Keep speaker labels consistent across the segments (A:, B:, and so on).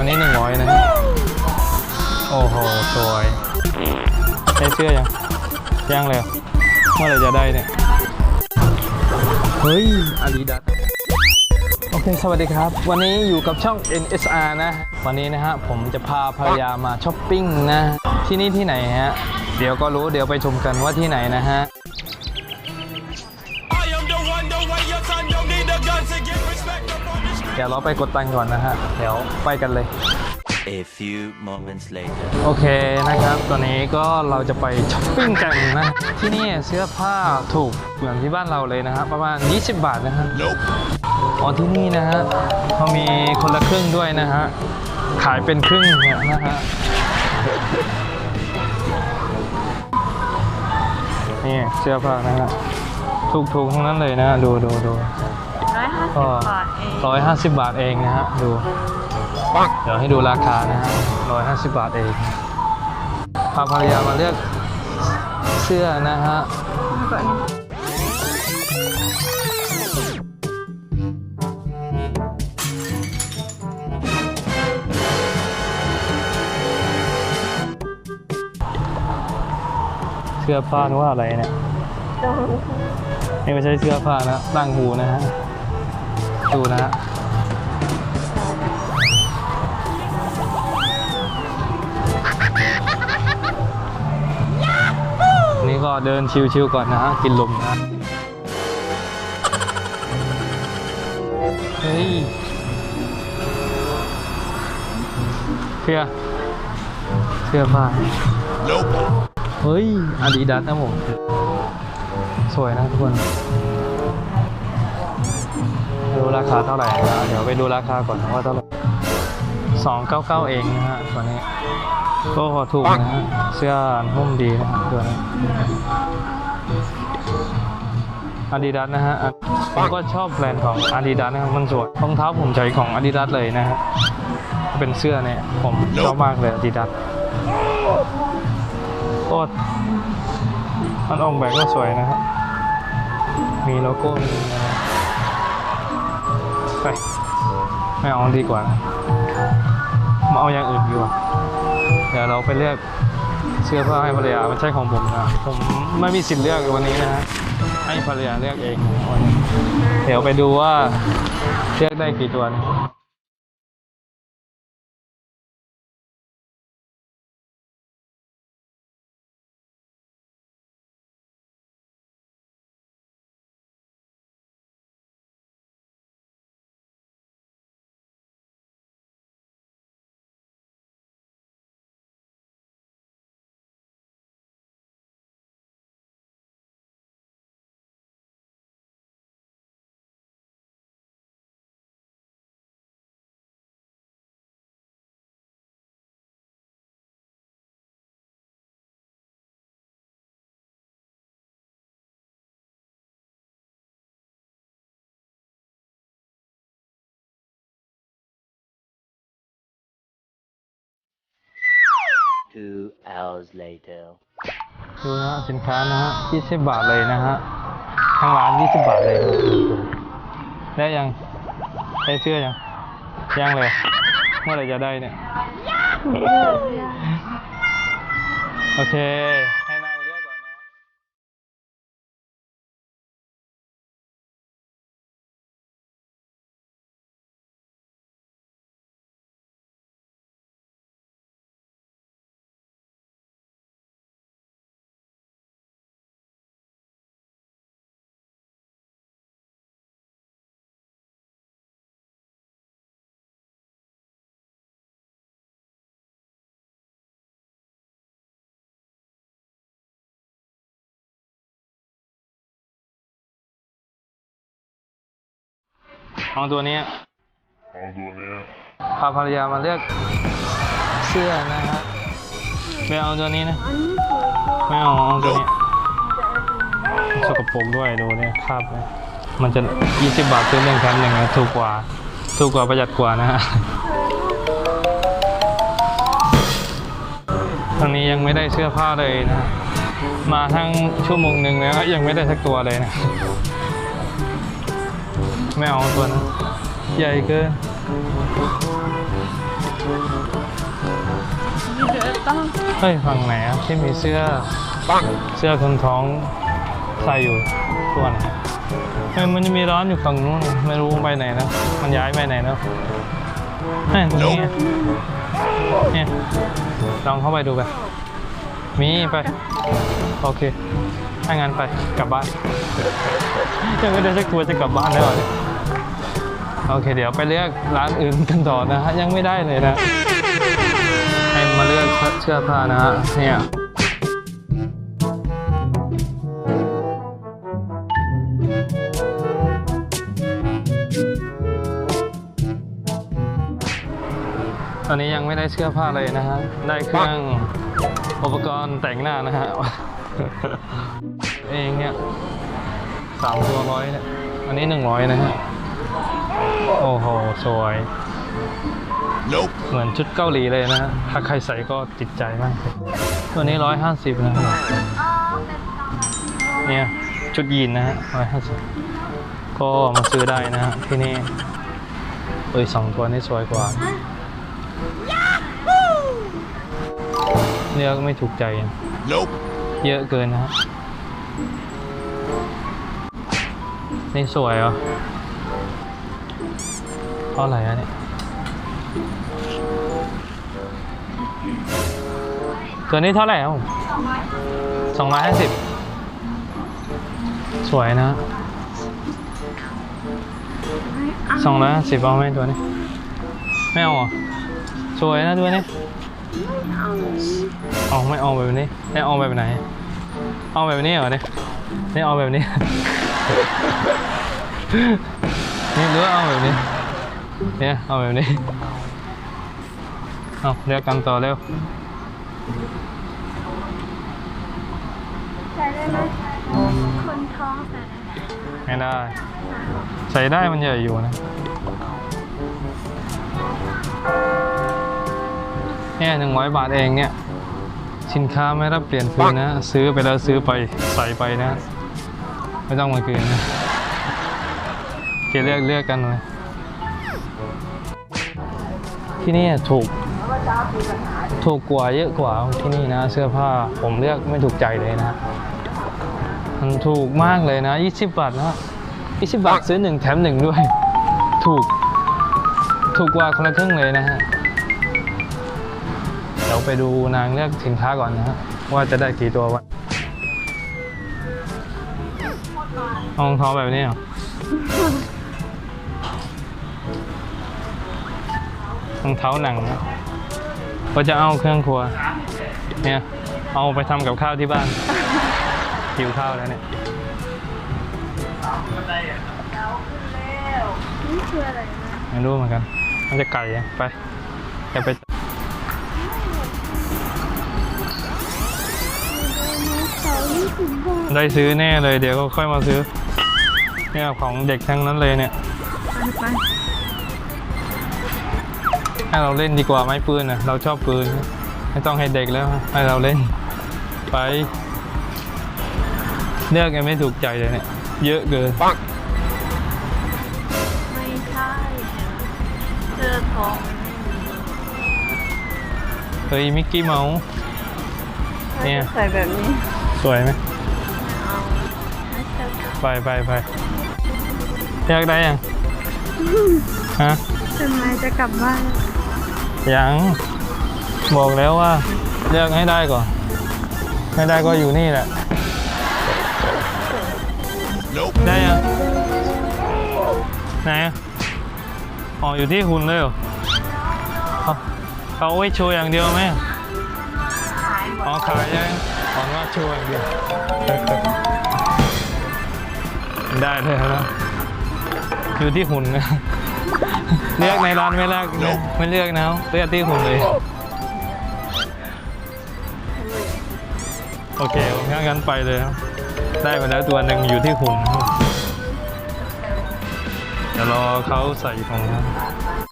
A: อันนี้หนึ่งร้อยนะ โอ้โห สวยได้เสื้อยังยังเลยเหรอเมื่อไรจะได้เนี่ย เฮ้ยอาดิดาสโอเค สวัสดีครับ วันนี้อยู่กับช่อง NSR นะ วันนี้นะฮะ ผมจะพาภรรยามาช้อปปิ้งนะ ที่นี่ที่ไหนฮะ เดี๋ยวก็รู้เดี๋ยวไปชมกันว่าที่ไหนนะฮะ
B: I am the one, the way your son don't need a gun to get respect up on this
A: เดี๋ยวเราไปกดตังค์ก่อนนะฮะ เดี๋ยวไปกันเลย
C: A few moments later.
A: โอเคนะครับ ตอนนี้ก็เราจะไปช้อปปิ้งกันนะ ที่นี่เสื้อผ้าถูกเหมือนที่บ้านเราเลยนะฮะประมาณ 20 บาทนะฮะอ๋อที่นี่นะฮะเขามีคนละครึ่งด้วยนะฮะ ขายเป็นครึ่งเนี่ยนะฮะ นี่เสื้อผ้านะฮะถูกๆทั้งนั้นเลยนะ ดูดูดู
D: ร้อยห้าสิ
A: ก็
D: บบาทเอง
A: ร้อยห้าสิบบาทเองนะฮะดูเดี๋ยวให้ดูราคานะฮะร้อยห้าสิบบาทเองพาภรรยามาเลือกเสื้อนะฮะเสื้อผ้านึกว่าอะไรเนี่ยนี่ไม่ใช่เสื้อผ้านะตั้งหูนะฮะ ดูนะฮะนี่ก็เดินชิวๆก่อนนะฮะ กินลมนะฮะเฮ้ยเสื้อเสื้อผ้าเฮ้ยอาดิดาสนะผม สวยนะทุกคนดู ราคาเท่าไหร่นะเดี๋ยวไปดูราคาก่อนนะว่าเท่าไหร่สองเก้าเก้าเองนะฮะตัวนี้ก็พอถูกนะฮะเสื้อนุ่มดีนะฮะตัวนี้อาดิดาสนะฮะผมก็ชอบแบรนด์ของอาดิดาสนะครับมันสวยรองเท้าผมใช้ของอาดิดาสเลยนะฮะเป็นเสื้อเนี่ยผมชอบมากเลยอาดิดาสก็มันออกแบบก็สวยนะฮะมีโลโก้มีนะฮะ ไปไม่เอาดีกว่านะมาเอาอย่างอื่นดีกว่า เดี๋ยวเราไปเลือกเสื้อผ้าให้ภรรยาไม่ใช่ของผมนะ ผมไม่มีสิทธิ์เลือกวันนี้นะฮะ ให้ภรรยาเลือกเอง เดี๋ยวไปดูว่าเลือกได้กี่ตัวนะ
C: Two hours later.
A: ดูนะสินค้านะฮะ20 บาทเลยนะฮะทางร้าน 20 บาทเลยนะได้ยังได้เสื้อยังยังเลยเมื่อไหรจะได้เนี่ย โอเค เอาตัวนี้เอาตัวนี้พาภรรยามาเลือกเสื้อนะฮะไม่เอาตัวนี้นะไม่เอาเอาตัวนี้สกปรกด้วยดูเนี่ยคราบเลยมันจะ20บาทซื้อหนึ่งแถมหนึ่งนะถูกกว่าถูกกว่าประหยัดกว่านะฮะทางนี้ยังไม่ได้เสื้อผ้าเลยนะ มาทั้งชั่วโมงหนึ่งแล้วยังไม่ได้สักตัวเลยนะ ไม่เอาตัวนะใหญ่เกินเฮ้ยฝั่งไหนอะที่มีเสื้อเสื้อคนท้องใส่อยู่ตัวไหนมันมันจะมีร้อนอยู่ฝั่งนู้นไม่รู้ไปไหนนะมันย้ายไปไหนแล้วนี่ตรงนี้เนี่ยลองเข้าไปดูไปมีไป โอเค ถ้างั้นไปกลับบ้าน ยังไม่ได้สักตัวจะกลับบ้านแล้วโอเค เดี๋ยวไปเลือกร้านอื่นกันต่อนะฮะยังไม่ได้เลยนะให้มาเลือกเสื้อผ้านะฮะเนี่ยตอนนี้ยังไม่ได้เสื้อผ้าเลยนะฮะได้เครื่องอุปกรณ์แต่งหน้านะฮะ เองเนี่ยสามตัวร้อยเนี่ย อันนี้หนึ่งร้อยนะฮะ โอ้โห สวย
B: Nope.
A: เหมือนชุดเกาหลีเลยนะฮะ ถ้าใครใส่ก็ติดใจมาก ตัวนี้ร้อยห้าสิบนะครับเนี่ย ชุดยีนนะฮะร้อยห้าสิบก็มาซื้อได้นะฮะที่นี่เอ้ยสองตัวนี้สวยกว่าเลือกไม่ถูกใจ
B: Nope.
A: เยอะเกินนะฮะ นี่สวยเหรอเท่าไหร่อะเนี่ย ตัวนี้เท่าไหร่อะสองร้อยห้าสิบสวยนะสองร้อยห้าสิบเอาไหมตัวนี้ ไม่เอาอะสวยนะตัวนี้เอาไม่เอาแบบนี้ไม่เอาแบบไหน เอาแบบนี้เหรอเนี่ยนี่เอาแบบนี้ นี่หรือเอาแบบนี้ เนี่ยเอาแบบนี้ เอาเรียกกันต่อเร็ว
D: ใส่ได้ไหมคนท้องใส่ได้
A: ไม่ได้ ใส่ได้มันใหญ่อยู่นะ เนี่ยหนึ่งร้อยบาทเองเนี่ย สินค้าไม่รับเปลี่ยนคืนนะ ซื้อไปแล้วซื้อไปใส่ไปนะ ไม่ต้องมาคืนนะเกเลือกเลือกกันเลยที่นี่ถูกถูกกว่าเยอะกว่าที่นี่นะ เสื้อผ้าผมเลือกไม่ถูกใจเลยนะ มันถูกมากเลยนะ 20 บาทนะ20 บาทซื้อหนึ่งแถมหนึ่งด้วย ถูก ถูกกว่าคนละครึ่งเลยนะฮะเดี๋ยว ไปดูนางเลือกสินค้าก่อนนะฮะว่าจะได้กี่ตัววะเอารองเท้าแบบนี้เหรอรองเท้าหนังนะก็จะเอาเครื่องครัว เนี่ยเอาไปทำกับข้าวที่บ้านหิวข้าวแล้วเนี่ย
D: นี่คืออะไรนะ
A: ไม่รู้เหมือนกัน มันจะไก่ไปแกไป
D: ส่ยี่สิบบาท
A: ได้ซื้อแน่เลยเดี๋ยวก็ค่อยมาซื้อ เนี่ยของเด็กทั้งนั้นเลยเนี่ย
D: ไปไป
A: ให้เราเล่นดีกว่าไม้ปืนนะเราชอบปืน ไม่ต้องให้เด็กแล้ว ให้เราเล่น ไป เลือกยังไม่ถูกใจเลยเนี่ย เยอะเกิน
D: ไม่ใช่เสื้อท้อง
A: เฮ้ยมิกกี้เมาส์เนี่ย
D: ใส่แบบนี้
A: สวยไหม
D: เอาไม่ใช่
A: ไปไปไปอยากได้ยังฮะ
D: ทำไมจะกลับบ้าน
A: ยังบอกแล้วว่าเลือกให้ได้ก่อน ไม่ได้ก็อยู่นี่แหละ
B: Nope.
A: ได้ยังไหนอะอ๋ออยู่ที่คุณเลยเหรอเอาเขาเอาไว้โชว์อย่างเดียวไหมอ๋อขายยัง อ๋อว่าชว์อย่างเดียวได้เลยนะอยู่ที่หุ่นนะเลือกในร้านไม่เลือกนะไม่เลือกนะเลือกที่หุ่นเลย โอเคงั้นงั้นไปเลยครับ ได้มาแล้วตัวหนึ่งอยู่ที่หุ่นเดี๋ยวรอเขาใส่ของครับ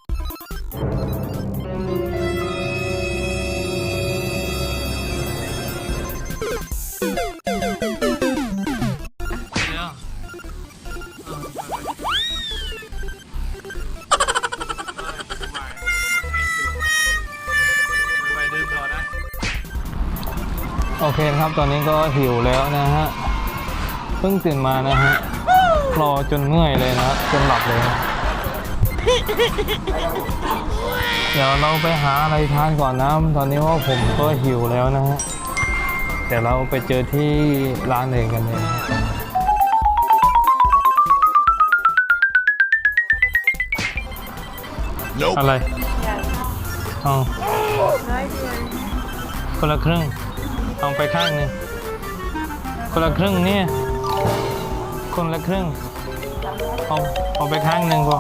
A: อเคนะครับตอนนี้ก็หิวแล้วนะฮะเพิ่งตื่นมานะฮะรอจนเมื่อยเลยนะครับจนหลับเลยนะเดี๋ยวเราไปหาอะไรทานก่อนนะตอนนี้ว่าผมก็หิวแล้วนะฮะเดี๋ยวเราไปเจอที่ร้านเองกันเลย
B: Nope.
A: อะไร
D: ใหญ่
A: เอา
D: ร้อยเดียว
A: คนละครึ่ง เอาไปข้างหนึ่งคนละครึ่งเนี่ยคนละครึ่งเอาเอาไปข้างหนึ่งพอ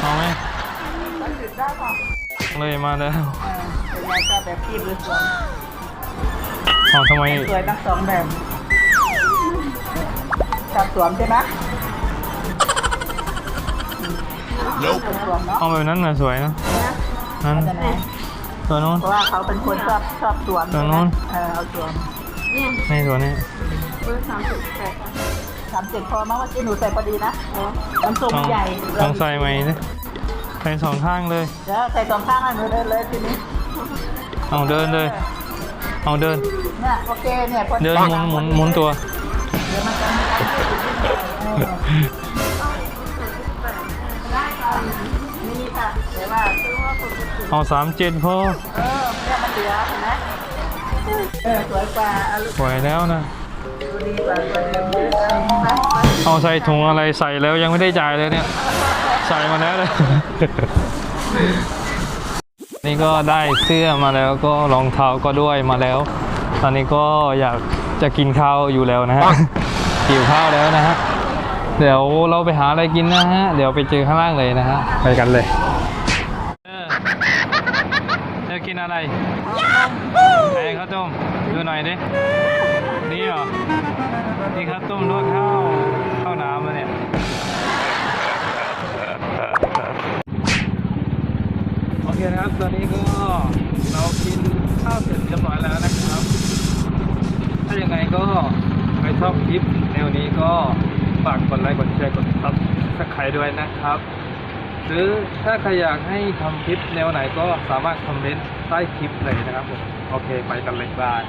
A: เอาไหมเลยมาแล้ว
E: ยายชอบแบบคีบหรือสวม
A: เอาทำไม
E: สวยทั้งสองแบบชอบสวมใช่ไหม
B: Nope.
E: สวมเนาะ
A: เอาแบบนั้นน่ะสวยนะนั้น
E: จะไหน
A: ตัวนู้น
E: เพราะว่าเขาเป็นคนชอบชอบสวม
A: ตรงนู้น
E: เออเอาสวม
D: เนี่ย
A: นี่ตัวนี้
D: เบอร์สามสิบแปด
E: สามเจ็ดพอมั้งว่าที่หนูใส่พอดีนะน้ำส้ม
A: ต้อง
E: ใหญ่
A: ต้องใส่ไหมเนี่ยใส่สองข้างเลย
E: เดี๋ยวใส่สองข้างให้หนูเดินเลยทีนี้
A: เอาเดินเลย เอาเดิน
E: เนี่ยโอเคเนี่ยพอ
A: เดินหมุนหมุนหมุนตัว
E: เดี๋ยวมันจะมีการยืดเออนี่ค่ะเดี๋ยวว่า
A: เอาสามเจ็ดพอ
E: เออเนี่ยมันเหลือเห็นไหมเออสวยกว่าเอาลูก
A: สวยแล้วนะ
E: ดูดีกว่าตัวเดิมเยอะเอาไปไป
A: เอาใส่ถุงอะไรใส่แล้วยังไม่ได้จ่ายเลยเนี่ย ใส่มาแล้วเลย นี่ก็ได้เสื้อมาแล้วก็รองเท้าก็ด้วยมาแล้ว ตอนนี้ก็อยากจะกินข้าวอยู่แล้วนะฮะ หิวข้าวแล้วนะฮะ เดี๋ยวเราไปหาอะไรกินนะฮะ เดี๋ยวไปเจอข้างล่างเลยนะฮะ ไปกันเลยเออจะกินอะไรไหน ข้าวต้ม ดูหน่อยดิ นี่เหรอ นี่ข้าวต้มรสข้าวข้าวน้ำมาเนี่ยโอเคนะครับ ตอนนี้ก็เรากินข้าวเสร็จเรียบร้อยแล้วนะครับ ถ้ายังไงก็ใครชอบคลิปแนวนี้ก็ฝากกดไลค์กดแชร์กดซับสไครด้วยนะครับ หรือถ้าใครอยากให้ทำคลิปแนวไหนก็สามารถคอมเมนต์ใต้คลิปเลยนะครับผม โอเค ไปกันเลยบาน